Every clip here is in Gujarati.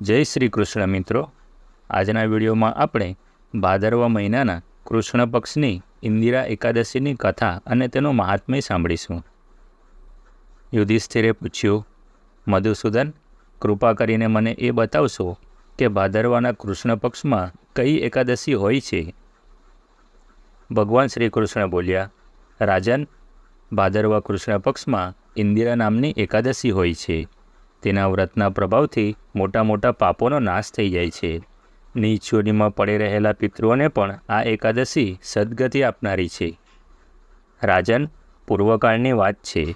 જય શ્રી કૃષ્ણ મિત્રો. આજના વિડીયોમાં આપણે ભાદરવા મહિનાના કૃષ્ણ પક્ષની ઇન્દિરા એકાદશીની કથા અને તેનું મહાત્મ્ય સાંભળીશું. યુધિષ્ઠિરે પૂછ્યું, મધુસૂદન, કૃપા કરીને મને એ બતાવશો કે ભાદરવાના કૃષ્ણ પક્ષમાં કઈ એકાદશી હોય છે? ભગવાન શ્રી કૃષ્ણ બોલ્યા, રાજન, ભાદરવા કૃષ્ણ પક્ષમાં ઇન્દિરા નામની એકાદશી હોય છે. તેના વ્રતના પ્રભાવથી મોટા મોટા પાપોનો નાશ થઈ જાય છે. નીચોડીમાં પડી રહેલા પિતૃઓને પણ આ એકાદશી સદગતિ આપનારી છે. રાજન, પૂર્વકાળની વાત છે.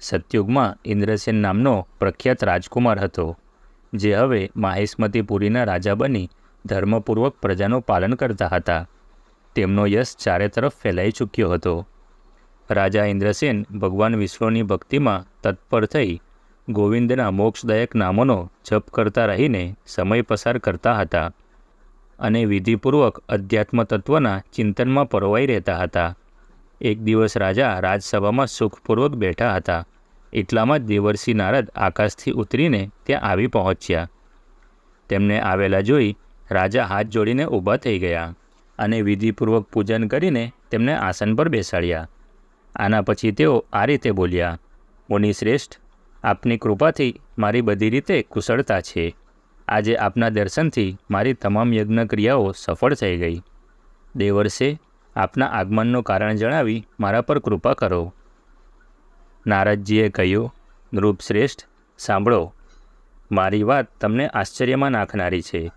સતયુગમાં ઇન્દ્રસેન નામનો પ્રખ્યાત રાજકુમાર હતો, જે હવે માહિષ્મતીપુરીના રાજા બની ધર્મપૂર્વક પ્રજાનું પાલન કરતા હતા. તેમનો યશ ચારે તરફ ફેલાઈ ચૂક્યો હતો. રાજા ઇન્દ્રસેન ભગવાન વિષ્ણુની ભક્તિમાં તત્પર થઈ ગોવિંદના મોક્ષદાયક નામોનો જપ કરતા રહીને સમય પસાર કરતા હતા અને વિધિપૂર્વક અધ્યાત્મ તત્વના ચિંતનમાં પરોવાઈ રહેતા હતા. એક દિવસ રાજા રાજસભામાં સુખપૂર્વક બેઠા હતા. એટલામાં જ દેવર્ષિ નારદ આકાશથી ઉતરીને ત્યાં આવી પહોંચ્યા. તેમને આવેલા જોઈ રાજા હાથ જોડીને ઊભા થઈ ગયા અને વિધિપૂર્વક પૂજન કરીને તેમને આસન પર બેસાડ્યા. આના પછી તેઓ આ રીતે બોલ્યા, મુનિશ્રેષ્ઠ આપની કૃપાથી મારી બધી રીતે કુશળતા છે. આજે આપના દર્શનથી મારી તમામ યજ્ઞ ક્રિયાઓ સફળ થઈ ગઈ. દેવર્ષે આપના આગમનનું કારણ જણાવી મારા પર કૃપા કરો. નારદજીએ કહ્યું, નૃપશ્રેષ્ઠ, સાંભળો. મારી વાત તમને આશ્ચર્યમાં નાખનારી છે.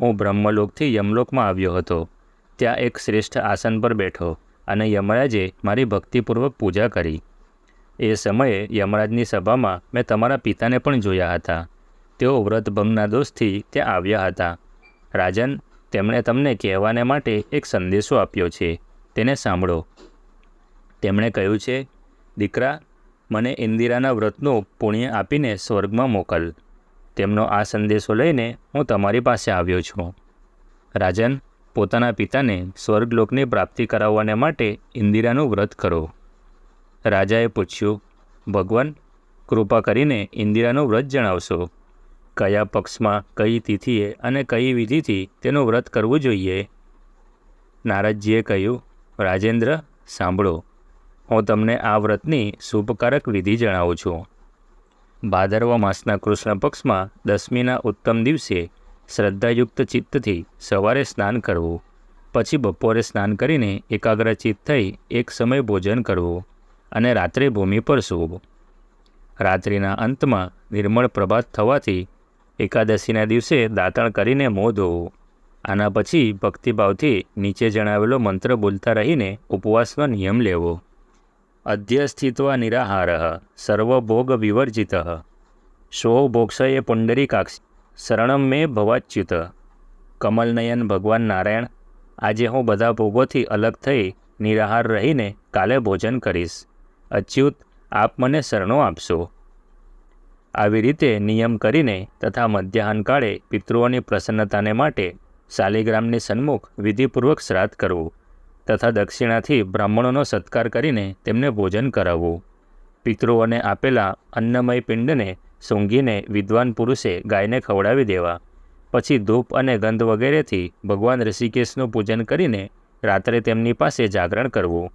હું બ્રહ્મલોકથી યમલોકમાં આવ્યો હતો. ત્યાં એક શ્રેષ્ઠ આસન પર બેઠો અને યમરાજે મારી ભક્તિપૂર્વક પૂજા કરી. એ સમયે યમરાજની સભામાં મેં તમારા પિતાને પણ જોયા હતા. તેઓ વ્રતભંગના દોષથી ત્યાં આવ્યા હતા. રાજન, તેમણે તમને કહેવાને માટે એક સંદેશો આપ્યો છે. તેને સાંભળો. તેમણે કહ્યું છે, દીકરા, મને ઇન્દિરાના વ્રતનું પુણ્ય આપીને સ્વર્ગમાં મોકલ. તેમનો આ સંદેશો લઈને હું તમારી પાસે આવ્યો છું. રાજન, પોતાના પિતાને સ્વર્ગલોકની પ્રાપ્તિ કરાવવાને માટે ઇન્દિરાનું વ્રત કરો. રાજાએ પૂછ્યું, ભગવાન, કૃપા કરીને ઇન્દિરાનું વ્રત જણાવશો. કયા પક્ષમાં, કઈ તિથિએ અને કઈ વિધિથી તેનું વ્રત કરવું જોઈએ? નારદજીએ કહ્યું, રાજેન્દ્ર, સાંભળો. હું તમને આ વ્રતની શુભકારક વિધિ જણાવું છું. ભાદરવા માસના કૃષ્ણ પક્ષમાં દસમીના ઉત્તમ દિવસે શ્રદ્ધાયુક્ત ચિત્તથી સવારે સ્નાન કરવું. પછી બપોરે સ્નાન કરીને એકાગ્રચિત થઈ એક સમય ભોજન કરવું. અને રાત્રે ભૂમિ પર સૂવું. રાત્રિના અંતમાં નિર્મળ પ્રભાત થવાથી એકાદશીના દિવસે દાંતણ કરીને મોં ધોવું. આના પછી ભક્તિભાવથી નીચે જણાવેલો મંત્ર બોલતા રહીને ઉપવાસનો નિયમ લેવો. અધ્યસ્થિત્વા નિરાહાર સર્વભોગ વિવર્જિત. શો ભોક્ષએ પુંડરીકાક્ષ શરણમ મે ભવાચ્યુત. કમલનયન ભગવાન નારાયણ, આજે હું બધા ભોગોથી અલગ થઈ નિરાહાર રહીને કાલે ભોજન કરીશ. અચ્યુત, આપ મને શરણો આપશો. આવી રીતે નિયમ કરીને તથા મધ્યાહન કાળે પિતૃઓની પ્રસન્નતાને માટે શાલિગ્રામની સન્મુખ વિધિપૂર્વક શ્રાદ્ધ કરવું તથા દક્ષિણાથી બ્રાહ્મણોનો સત્કાર કરીને તેમને ભોજન કરાવવું. પિતૃઓને આપેલા અન્નમય પિંડને સૂંઘીને વિદ્વાન પુરુષે ગાયને ખવડાવી દેવા. પછી ધૂપ અને ગંધ વગેરેથી ભગવાન ઋષિકેશનું પૂજન કરીને રાત્રે તેમની પાસે જાગરણ કરવું.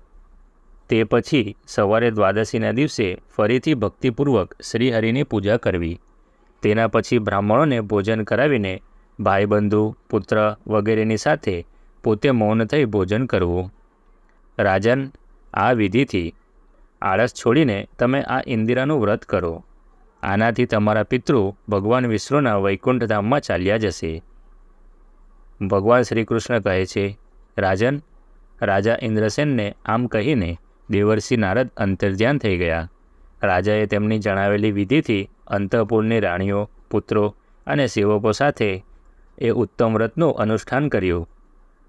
તે પછી સવારે દ્વાદશીના દિવસે ફરીથી ભક્તિપૂર્વક શ્રીહરિની પૂજા કરવી. તેના પછી બ્રાહ્મણોને ભોજન કરાવીને ભાઈબંધુ, પુત્ર વગેરેની સાથે પોતે મૌન થઈ ભોજન કરવું. રાજન, આ વિધિથી આળસ છોડીને તમે આ ઇન્દિરાનું વ્રત કરો. આનાથી તમારા પિતૃ ભગવાન વિષ્ણુના વૈકુંઠ ધામમાં ચાલ્યા જશે. ભગવાન શ્રી કૃષ્ણ કહે છે, રાજન, રાજા ઇન્દ્રસેનને આમ કહીને દેવર્ષિ નારદ અંતર્ધ્યાન થઈ ગયા. રાજાએ તેમની જણાવેલી વિધિથી અંતઃપુરની રાણીઓ, પુત્રો અને સેવકો સાથે એ ઉત્તમ વ્રતનું અનુષ્ઠાન કર્યું.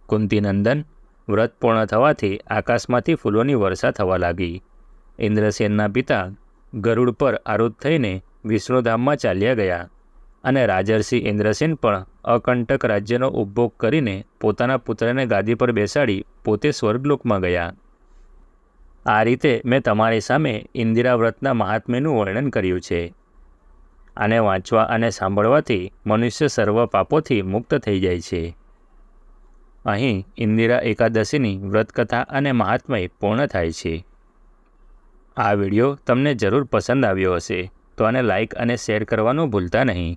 કુંતીનંદન વ્રત પૂર્ણ થવાથી આકાશમાંથી ફૂલોની વર્ષા થવા લાગી. ઇન્દ્રસેનના પિતા ગરુડ પર આરૂઢ થઈને વિષ્ણુધામમાં ચાલ્યા ગયા અને રાજર્ષિ ઇન્દ્રસેન પણ અકંટક રાજ્યનો ઉપભોગ કરીને પોતાના પુત્રને ગાદી પર બેસાડી પોતે સ્વર્ગલોકમાં ગયા. આ રીતે મેં તમારી સામે ઇન્દિરા વ્રતના મહાત્મ્યનું વર્ણન કર્યું છે. આને વાંચવા અને સાંભળવાથી મનુષ્ય સર્વ પાપોથી મુક્ત થઈ જાય છે. અહીં ઇન્દિરા એકાદશીની વ્રતકથા અને મહાત્મય પૂર્ણ થાય છે. આ વીડિયો તમને જરૂર પસંદ આવ્યો હશે, તો આને લાઇક અને શેર કરવાનું ભૂલતા નહીં.